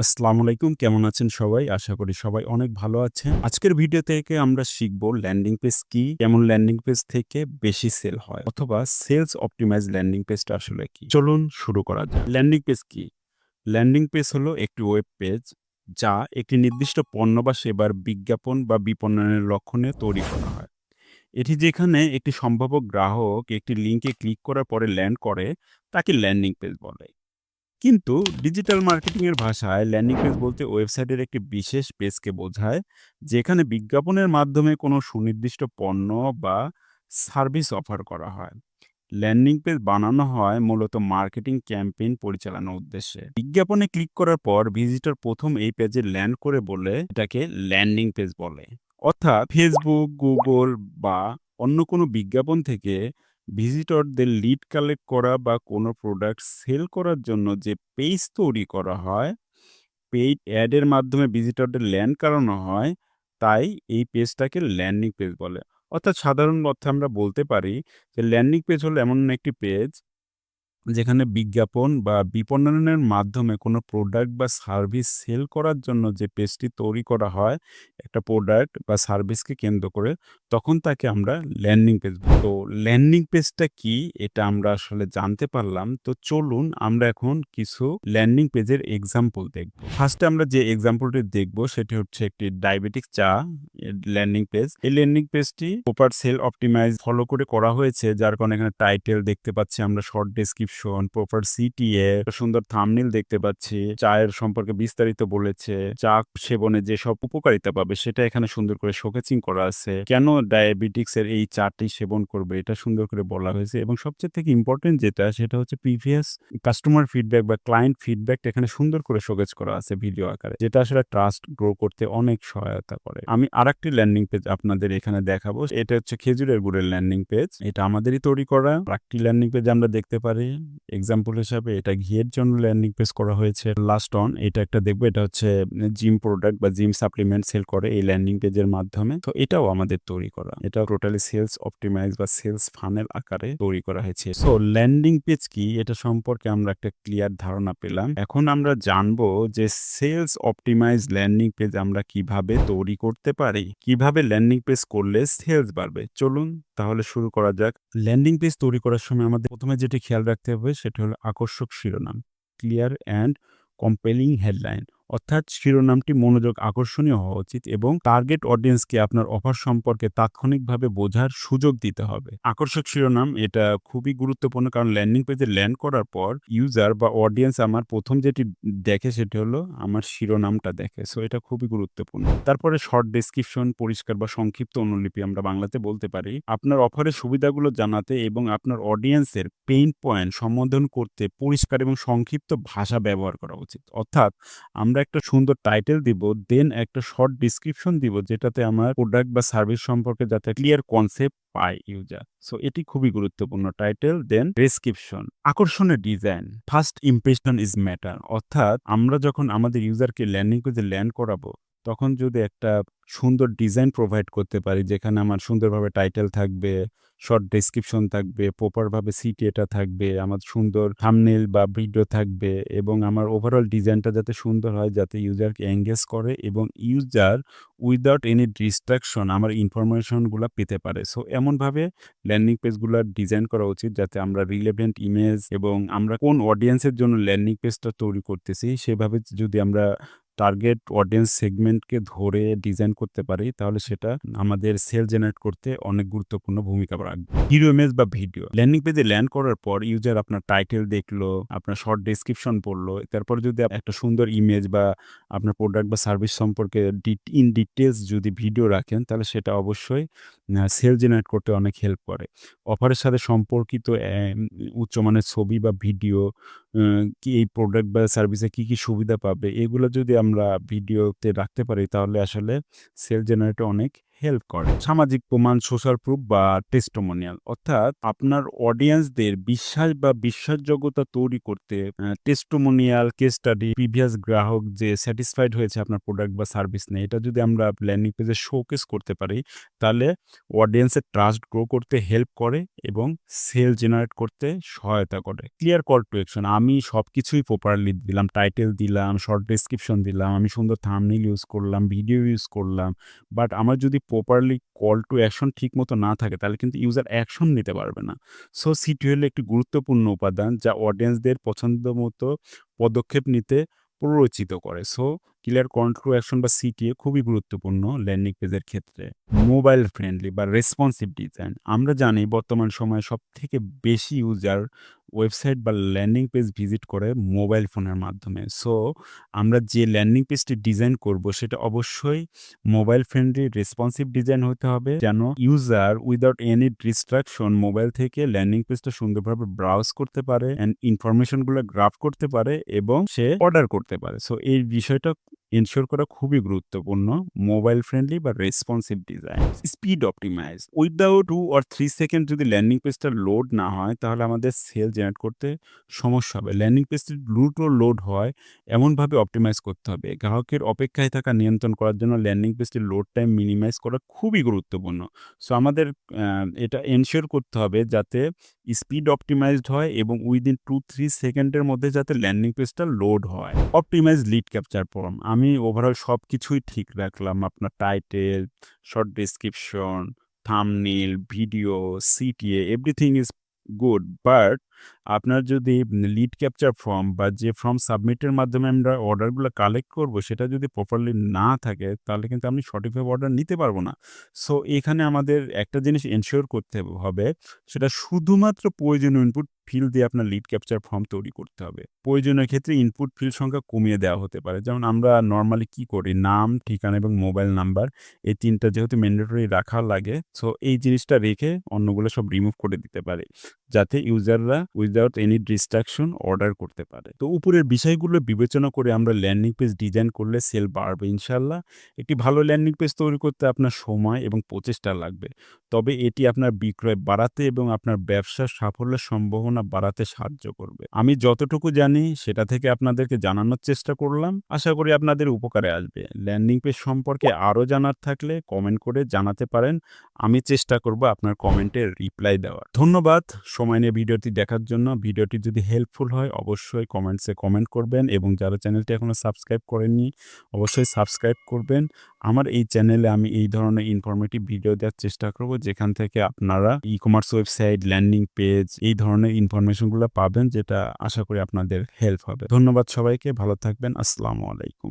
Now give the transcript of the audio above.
আসসালামু আলাইকুম, কেমন আছেন সবাই? আশা করি সবাই অনেক ভালো আছেন। আজকের ভিডিও থেকে আমরা শিখব ল্যান্ডিং পেজ কি, কেমন ল্যান্ডিং পেজ থেকে বেশি সেল হয়, অথবা সেলস অপটিমাইজ ল্যান্ডিং পেজটা আসলে কি। চলুন শুরু করা যাক। ল্যান্ডিং পেজ কি? ল্যান্ডিং পেজ হলো একটি ওয়েব পেজ যা একটি নির্দিষ্ট পণ্য বা সেবার বিজ্ঞাপন বা বিপণনের লক্ষণে তৈরি করা হয়। এটি যেখানে একটি সম্ভাব্য গ্রাহক একটি লিঙ্কে ক্লিক করার পরে ল্যান্ড করে, তাকে ল্যান্ডিং পেজ বলে। কিন্তু ডিজিটাল মার্কেটিংয়ের ভাষায় ল্যান্ডিং পেজ বলতে ওয়েবসাইটের একটি বিশেষ পেজকে বোঝায়, যেখানে বিজ্ঞাপনের মাধ্যমে কোনো সুনির্দিষ্ট পণ্য বা সার্ভিস অফার করা হয়। ল্যান্ডিং পেজ বানানো হয় মূলত মার্কেটিং ক্যাম্পেইন পরিচালনার উদ্দেশ্যে। বিজ্ঞাপনে ক্লিক করার পর ভিজিটর প্রথম এই পেজে ল্যান্ড করে বলে এটাকে ল্যান্ডিং পেজ বলে। অর্থাৎ ফেসবুক, গুগল বা অন্য কোনো বিজ্ঞাপন থেকে ভিজিটরদের লিড কালেক্ট করা বা কোনো প্রোডাক্ট সেল করার জন্য যে পেজ তৈরি করা হয় পেইড অ্যাডের মাধ্যমে ভিজিটরদের ল্যান্ড করানো হয়, তাই এই পেজটাকে ল্যান্ডিং পেজ বলে। অর্থাৎ সাধারণ অর্থে আমরা বলতে পারি যে ল্যান্ডিং পেজ হলো এমন একটি পেজ যেখানে বিজ্ঞাপন বা বিপণনের মাধ্যমে কোনো প্রোডাক্ট বা সার্ভিস সেল করার জন্য যে পেজটি তৈরি করা হয়, একটা প্রোডাক্ট বা সার্ভিসকে কেন্দ্র করে, তখন তাকে আমরা ল্যান্ডিং পেজ তো ল্যান্ডিং পেজটা কি, এটা আমরা আসলে জানতে পারলাম। তো চলুন আমরা এখন কিছু ল্যান্ডিং পেজের এক্সাম্পল দেখব। ফার্স্টে আমরা যে এক্সাম্পলটি দেখব, সেটি হচ্ছে একটি ডায়াবেটিক চা ল্যান্ডিং পেজ এই ল্যান্ডিং পেজটি প্রপার সেল অপটিমাইজ ফলো করে করা হয়েছে, যার কারণে এখানে টাইটেল দেখতে পাচ্ছি আমরা শর্ট ডেসক্রিপশন প্রপার সিটিএ সুন্দর থামনিল দেখতে পাচ্ছি, চায়ের সম্পর্কে বিস্তারিত বলেছে, চা সেবনে যে সব উপকারিতা পাবে সেটা এখানে সুন্দর করে শোকেচিং করা আছে, কেন ডায়াবেটিক্স এর এই চাটি সেবন করবে এটা সুন্দর করে বলা হয়েছে এবং সবচেয়ে থেকে ইম্পর্টেন্ট যেটা সেটা হচ্ছে প্রিভিয়াস কাস্টমার ফিডব্যাক বা ক্লায়েন্ট ফিডব্যাক এখানে সুন্দর করে শোকেজ করা আছে ভিডিও আকারে, যেটা আসলে ট্রাস্ট গ্রো করতে অনেক সহায়তা করে। আমি আরেকটি ল্যান্ডিং পেজ আপনাদের এখানে দেখাবো, এটা হচ্ছে খেজুরের গুড়ের ল্যান্ডিং পেজ এটা আমাদেরই তৈরি করা, আরেকটি ল্যান্ডিং পেজ আমরা দেখতে পারি। এক্সাম্পল হিসাবে এটা ঘিয়ের জন্য ল্যান্ডিং পেজ করা হয়েছে। লাস্ট অন এটা একটা দেখব, এটা হচ্ছে জিম প্রোডাক্ট বা জিম সাপ্লিমেন্ট সেল করে এই ল্যান্ডিং পেজের মাধ্যমে। তো এটাও আমাদের তৈরি করা। এটা টোটালি সেলস অপটিমাইজ বা সেলস ফানেল আকারে তৈরি করা হয়েছে। সো ল্যান্ডিং পেজ কি? এটা সম্পর্কে আমরা একটা ক্লিয়ার ধারণা পেলাম। এখন আমরা জানব যে সেলস অপটিমাইজ ল্যান্ডিং পেজ আমরা কীভাবে তৈরি করতে পারি? কীভাবে ল্যান্ডিং পেজ করলে সেলস বাড়বে? চলুন তাহলে শুরু করা যাক। ল্যান্ডিং পেজ তৈরি করার সময় আমাদের প্রথমে যেটি খেয়াল রাখতে হবে সেটা হলো আকর্ষক শিরোনাম ক্লিয়ার অ্যান্ড কম্পেলিং হেডলাইন অর্থাৎ শিরোনামটি মনোযোগ আকর্ষণীয় হওয়া উচিত এবং টার্গেট অডিয়েন্সকে আপনার অফার সম্পর্কে তাৎক্ষণিকভাবে বোঝার সুযোগ দিতে হবে। আকর্ষক শিরোনাম, এটা খুবই গুরুত্বপূর্ণ কারণ ল্যান্ডিং পেজে ল্যান্ড করার পর ইউজার বা অডিয়েন্স আমার প্রথম যেটি দেখে সেটি হলো আমার শিরোনামটা দেখে। সো এটা খুবই গুরুত্বপূর্ণ। তারপরে শর্ট ডেসক্রিপশন পরিষ্কার বা সংক্ষিপ্ত অনুলিপি আমরা বাংলাতে বলতে পারি। আপনার অফারের সুবিধাগুলো জানাতে এবং আপনার অডিয়েন্সের পেইন পয়েন্ট সম্বোধন করতে পরিষ্কার এবং সংক্ষিপ্ত ভাষা ব্যবহার করা উচিত। অর্থাৎ আমরা একটা সুন্দর টাইটেল দিব দেন একটা শর্ট ডিসক্রিপশন দিব, যেটাতে আমার প্রোডাক্ট বা সার্ভিস সম্পর্কে যাতে ক্লিয়ার কনসেপ্ট পায় ইউজার সো এটি খুবই গুরুত্বপূর্ণ টাইটেল দেন ডেসক্রিপশন আকর্ষণের design first impression is matter অর্থাৎ, আমরা যখন আমাদের ইউজারকে ল্যান্ডিং পেজে ল্যান্ড করাবো, তখন যদি একটা সুন্দর ডিজাইন প্রোভাইড করতে পারি, যেখানে আমার সুন্দরভাবে টাইটেল থাকবে শর্ট ডেসক্রিপশন থাকবে প্রপারভাবে সিটিএটা থাকবে, আমার সুন্দর থামনেল বা ভিডিও থাকবে এবং আমার ওভারঅল ডিজাইনটা যাতে সুন্দর হয়, যাতে ইউজারকে এঙ্গেজ করে এবং ইউজার উইদাউট এনি ডিস্ট্রাকশন আমার ইনফরমেশনগুলো পেতে পারে। সো এমনভাবে ল্যান্ডিং পেজগুলো ডিজাইন করা উচিত যাতে আমরা রিলেভেন্ট ইমেজ এবং আমরা কোন অডিয়েন্সের জন্য ল্যান্ডিং পেজটা তৈরি করতেছি, সেভাবে যদি আমরা টার্গেট অডিয়েন্স সেগমেন্টকে ধরে ডিজাইন করতে পারি, তাহলে সেটা আমাদের সেল জেনারেট করতে অনেক গুরুত্বপূর্ণ ভূমিকা রাখবে। হিরো ইমেজ বা ভিডিও ল্যান্ডিং পেজে ল্যান্ড করার পর ইউজার আপনার টাইটেল দেখল, আপনার শর্ট ডেসক্রিপশন পড়ল, তারপর যদি একটা সুন্দর ইমেজ বা আপনার প্রোডাক্ট বা সার্ভিস সম্পর্কে ইন ডিটেলস যদি ভিডিও রাখেন, তাহলে সেটা অবশ্যই সেল জেনারেট করতে অনেক হেল্প করে। অফারের সাথে সম্পর্কিত উচ্চমানের ছবি বা ভিডিও কি এই প্রোডাক্ট বা সার্ভিসে কি কি সুবিধা পাবে? এগুলো যদি আমরা ভিডিওতে রাখতে পারি, তাহলে আসলে সেল জেনারেটর অনেক। হেল্প করে। সামাজিক প্রমাণ সোশ্যাল প্রুফ বা টেস্টোমোনিয়াল অর্থাৎ আপনার অডিয়েন্সদের বিশ্বাস বা বিশ্বাসযোগ্যতা তৈরি করতে টেস্টোমোনিয়াল কেস স্টাডি প্রিভিয়াস গ্রাহক যে স্যাটিসফাইড হয়েছে আপনার প্রোডাক্ট বা সার্ভিস নিয়ে, এটা যদি আমরা ল্যান্ডিং পেজে শোকেস করতে পারি, তাহলে অডিয়েন্সের ট্রাস্ট গ্রো করতে হেল্প করে এবং সেল জেনারেট করতে সহায়তা করে। ক্লিয়ার কল টু অ্যাকশন আমি সব কিছুই প্রপারলি দিলাম টাইটেল দিলাম শর্ট ডেসক্রিপশন দিলাম, আমি সুন্দর থামনিল ইউজ করলাম ভিডিও ইউজ করলাম বাট আমার যদি প্রপারলি কল টু অ্যাকশন ঠিক মতো না থাকে, তাহলে কিন্তু ইউজার অ্যাকশন নিতে পারবে না। সো সিটি হলো একটি গুরুত্বপূর্ণ উপাদান যা অডিয়েন্সদের পছন্দ মতো পদক্ষেপ নিতে প্ররোচিত করে। সো ক্লিয়ার কন্ট্রোল অ্যাকশন বা সিটিএ খুবই গুরুত্বপূর্ণ ল্যান্ডিং পেজের ক্ষেত্রে। মোবাইল ফ্রেন্ডলি বা রেসপন্সিভ ডিজাইন আমরা জানি বর্তমান সময়ে সব থেকে বেশি ইউজার ওয়েবসাইট বা ল্যান্ডিং পেজ ভিজিট করে মোবাইল ফোনের মাধ্যমে। সো আমরা যে ল্যান্ডিং পেজটি ডিজাইন করব, সেটা অবশ্যই মোবাইল ফ্রেন্ডলি রেসপন্সিভ ডিজাইন হতে হবে। যেন user without any distraction mobile থেকে ল্যান্ডিং পেজটা সুন্দরভাবে ব্রাউজ করতে পারে অ্যান্ড ইনফরমেশনগুলো গ্রাফ করতে পারে এবং সে অর্ডার করতে পারে। সো এই বিষয়টা এনশিওর করা খুবই গুরুত্বপূর্ণ মোবাইল ফ্রেন্ডলি বা responsive design speed optimize without two or three second যদি ল্যান্ডিং পেজটা লোড না হয় তাহলে আমাদের সেল জেনারেট করতে সমস্যা হবে। ল্যান্ডিং পেজটি দ্রুত লোড হয়, এমনভাবে অপটিমাইজ করতে হবে। গ্রাহকের অপেক্ষায় থাকা নিয়ন্ত্রণ করার জন্য ল্যান্ডিং পেজটির লোড টাইম মিনিমাইজ করা খুবই গুরুত্বপূর্ণ। সো আমাদের এটা এনশিওর করতে হবে যাতে স্পিড অপটিমাইজড হয় এবং উইদিন টু থ্রি সেকেন্ডের মধ্যে যাতে ল্যান্ডিং পেজটা লোড হয়। অপটিমাইজ লিড ক্যাপচার ফর্ম আমি ওভারঅল সব কিছুই ঠিক রাখলাম। আপনার title short description thumbnail video CTA everything is good but আপনার যদি লিড ক্যাপচার ফর্ম বা যে ফর্ম সাবমিটের মাধ্যমে আমরা অর্ডারগুলো কালেক্ট করব, সেটা যদি প্রপারলি না থাকে, তাহলে কিন্তু আমি সঠিকভাবে অর্ডার নিতে পারব না। সো এখানে আমাদের একটা জিনিস এনশিওর করতে হবে, সেটা শুধুমাত্র প্রয়োজনীয় ইনপুট ফিল দিয়ে আপনার লিড ক্যাপচার ফর্ম তৈরি করতে হবে। প্রয়োজনীয় ক্ষেত্রে ইনপুট ফিল সংখ্যা কমিয়ে দেওয়া হতে পারে। যেমন আমরা নর্মালি কি করি? নাম, ঠিকানা এবং মোবাইল নাম্বার এই তিনটা যেহেতু ম্যান্ডেটরি রাখা লাগে সো এই জিনিসটা রেখে অন্যগুলো সব রিমুভ করে দিতে পারে। যাতে ইউজাররা উইদাউট এনি ডিস্ট্রাকশন অর্ডার করতে পারে। তো উপরের বিষয়গুলো বিবেচনা করে আমরা ল্যান্ডিং পেজ ডিজাইন করলে সেল বাড়বে ইনশাল্লাহ একটি ভালো ল্যান্ডিং পেজ তৈরি করতে আপনার সময় এবং প্রচেষ্টা লাগবে। তবে এটি আপনার বিক্রয় বাড়াতে এবং আপনার ব্যবসার সাফল্যের সম্ভাবনা বাড়াতে সাহায্য করবে। আমি যতটুকু জানি সেটা থেকে আপনাদেরকে জানানোর চেষ্টা করলাম। আশা করি আপনাদের উপকারে আসবে। ল্যান্ডিং পেজ সম্পর্কে আরও জানার থাকলে কমেন্ট করে জানাতে পারেন। আমি চেষ্টা করব আপনার কমেন্টের রিপ্লাই দেওয়ার। ধন্যবাদ। সময় নিয়ে ভিডিওটি দেখার জন্য ভিডিওটি যদি হেল্পফুল হয়, অবশ্যই কমেন্টসে কমেন্ট করবেন এবং যারা চ্যানেলটি এখনও সাবস্ক্রাইব করেননি, অবশ্যই সাবস্ক্রাইব করবেন। আমার এই চ্যানেলে আমি এই ধরনের ইনফরমেটিভ ভিডিও দেওয়ার চেষ্টা করব, যেখান থেকে আপনারা e commerce website landing page এই ধরনের ইনফরমেশনগুলো পাবেন, যেটা আশা করি আপনাদের হেল্প হবে। ধন্যবাদ সবাইকে, ভালো থাকবেন, আসসালামু আলাইকুম।